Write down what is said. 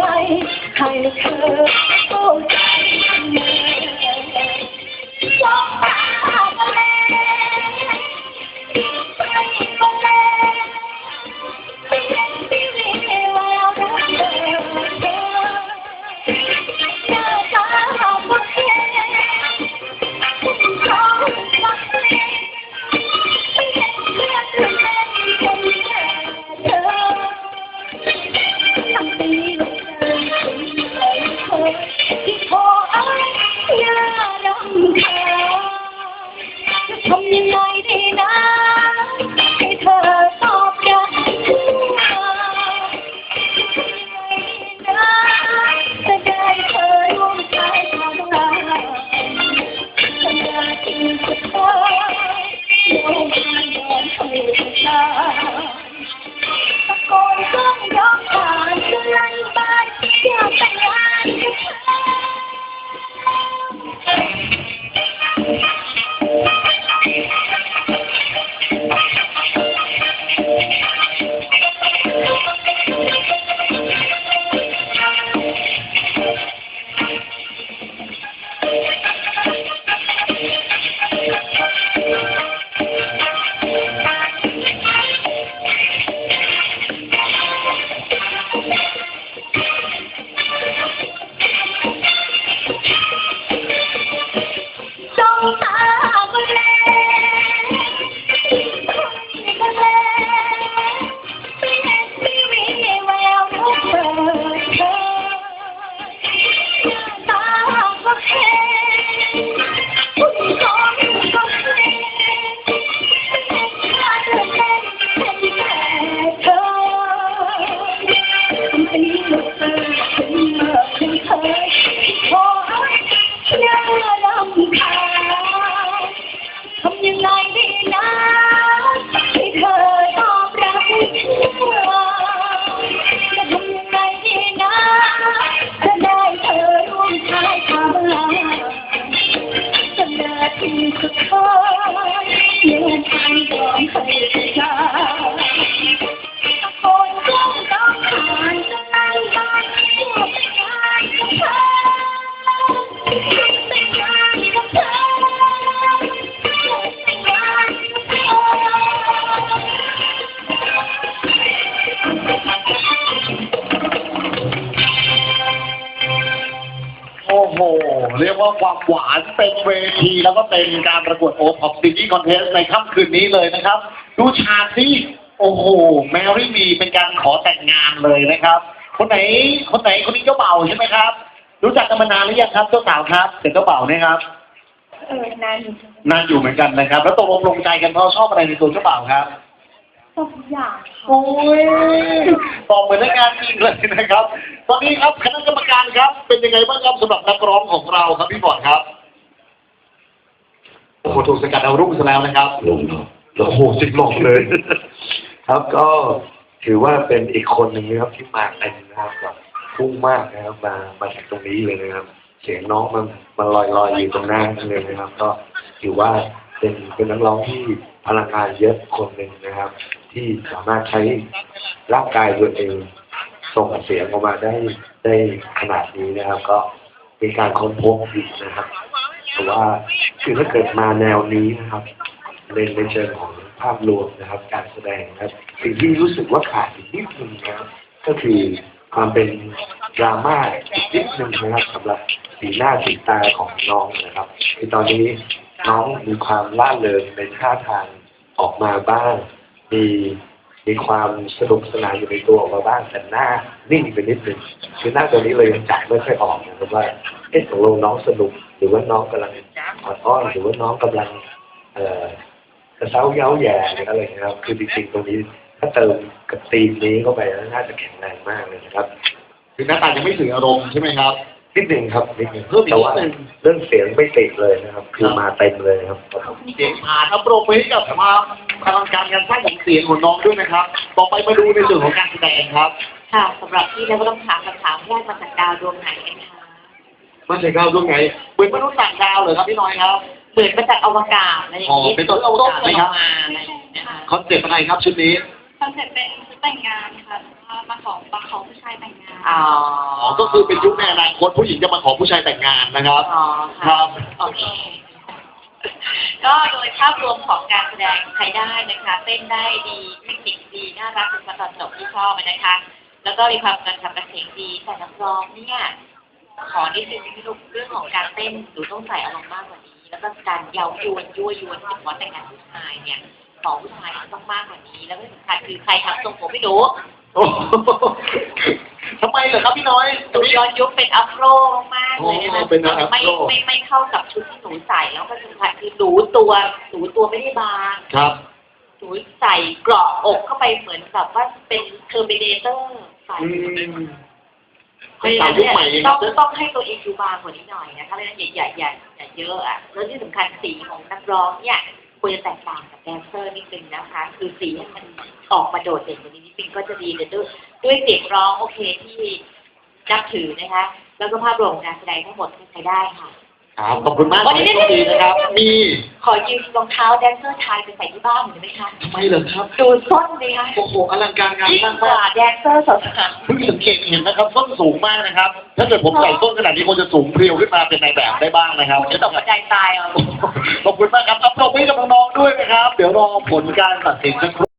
ยั ให เรียกว่าความหวานเต็มเวที แล้วก็เป็นการประกวดโอท็อปซิงกิ้งคอนเทสในค่ำคืนนี้เลยนะครับ ดูฉากที่โอ้โห แมรี่มีเป็นการขอแต่งงานเลยนะครับ คนไหนคนไหนคนนี้เจ้าเบ่าวใช่ไหมครับ รู้จักกันมานานหรือยังครับเจ้าสาวครับเป็นเจ้าเบ่าวเนี่ยครับเออนานอยู่นานอยู่เหมือนกันนะครับ แล้วตกลงลงใจกันเพราะชอบอะไรในตัวเจ้าบ่าวครับชอ บทุกอย่างค่ะโอ้ยตอบเหมือนในงานจริงเลยนะครับ ตอนนี้ครับคณะกรรมการครับ เป็นยังไงบ้างครับสำหรับนักร้องของเราครับพี่บอดครับโอ้โหถูกสกัดเอารุ่งซะแล้วนะครับลงเนาะโอ้โหสิบหลอกเลย ครับก็ถือว่าเป็นอีกคนหนึ่งนะครับที่มาเต็มนะครับแบบพุ่งมากนะครับมามาถึงตรงนี้เลยนะครับ เสียงน้องมันมันลอยลอยๆอยู่ตรงหน้าเลยนะครับ ก็ถือว่าเป็นเป็นนักร้องที่พลังงานเยอะคนหนึ่งนะครับ ที่สามารถใช้ร่างกายตัวเองส่งเสียงออกมาได้ได้ขนาดนี้นะครับ ก็มีการค้นพบอีกนะครับแต่ว่าคือถ้าเกิดมาแนวนี้นะครับในในเชิงของภาพรวมนะครับ การแสดงนะครับ สิ่งที่รู้สึกว่าขาดอีกนิดนึงนะครับ ก็คือความเป็นดราม่าอีกนิดนึงนะครับสำหรับสีหน้าสีตาของน้องนะครับคือตอนนี้น้องมีความล่าเริงในท่าทางออกมาบ้าง มีมีความสนุกสนานอยู่ในตัวออกมาบ้างแต่หน้านิ่งไปนิดนึงคือหน้าตัวนี้เลยยังจับไม่ค่อยออกนะครับว่าเอ๊ะตกลงน้องสนุก หรือว่าน้องกำลังออดอ้อนหรือว่าน้องกำลัง เอ่อกระเซ้าเย้าแย่หรืออะไรนะครับ คือจริงๆตรงนี้ถ้าเติมกับธีมนี้เข้าไปแล้วน่าจะแข็งแรงมากเลยนะครับ คือหน้าตายังไม่สื่ออารมณ์ใช่ไหมครับ นิดหนึ่งครับนิดหนึ่งเพิ่มอีกแต่ว่านิดหนึ่ง เรื่องเสียงไม่ติดเลยนะครับ คือมาเต็มเลยครับครับเสียงผ่านครับปรบมือให้กับความพลังการการสร้างของเสียงของน้องด้วยนะครับ ต่อไปมาดูในส่วนของการแสดงครับ ค่ะสำหรับที่เราก็ต้องถามคำถามแรกมาจากดาวดวงไหนกันคะมาใช่ครับช่วงไหนเหมือนมนุษย์ต่างดาวเลยครับพี่น้อยครับ เหมือนมาจากอวกาศอะไรอย่างอ๋นี้อเป็นต้นอวกาศไหมครับมาอะไรอย่างเงี้ยค่ะคอนเซ็ปต์อะไรครับชุดนี้ คอนเซ็ปต์เป็นชุดแต่งงานค่ะ อ๋ออ๋อก็คือเป็นยุคในอนาคตผู้หญิงจะมาขอผู้ชายแต่งงานนะครับ อ๋อคค่ะรับ โอเค ก็โดยภาพรวมของการแสดงใช้ได้นะคะ เต้นได้ดีเทคนิคดีน่ารักเป็นตอนจบที่ชอบนะคะ แล้วก็มีความกระฉับกระเฉงดีแต่นักร้องเนี่ยขอนิดนึงพี่ลูกเรื่องของการเต้นหนูต้องใส่อารมณ์มากกว่านี้ แล้วก็การเย้ายวนยั่วยวนถึงว่าแต่งงานผู้ชายเนี่ยของผู้ชายต้องมากกว่านี้ แล้วก็ที่สำคัญคือใครทำทรงผมไม่รู้ โอ้โห ทำไมเหรอครับพี่น้อยหนูย้อนยุคเป็นอัฟโรมากๆเลยนะอ๋อเป็นอัฟโร ไม่ไม่ไม่เข้ากับชุดที่หนูใส่แล้วก็สำคัญคือหนูตัวหนูตัวไม่ได้บางครับ หนูใส่เกราะอกเข้าไปเหมือนกับว่าเป็นเทอร์มินเตอร์ใส่อืมเพราะฉะสานั้วนยุคเนี่ยใหม่เองต้องนะต้องให้ตัวเองดูบางกว่านี้หน่อยนะคะเพราะฉะนั้นอย่าอย่าอย่าอย่าเยอะอะแล้วที่สำคัญสีของนักร้องเนี่ย ควรจะแตกต่างกับแดนเซอร์นิดนึงนะคะ คือสีให้มันออกมาโดดเด่นกว่านี้นิดนึงก็จะดีแต่ด้วยด้วยเสียงร้องโอเคที่นับถือนะคะ แล้วก็ภาพรวมการแสดงทั้งหมดใช้ได้ค่ะ ครับขอบคุณมากวันนี้ครับดีนะครับ มีขอยืมรองเท้าแดนเซอร์ชายไปใส่ที่บ้านหน่อยได้ไหมคะ ทำไมเหรอครับดูส้นดีคะโอ้โหอลังการงานยิ่งมากกมากว่าแดนเซอร์สาวเพิ่งสังเกตเห็นนะครับส้นสูงมากนะครับ ถ้าเกิดผมใส่ส้นขนาดนี้คงจะสูงเพรียวขึ้นมาเป็นในายแบบได้บ้างนะครับๆจะตกใจตายเอา ขอบคุณมากครับอัพโหลดให้กับน้องๆด้วยนะครับ เดี๋ยวรอผลการตัดสินสักครู่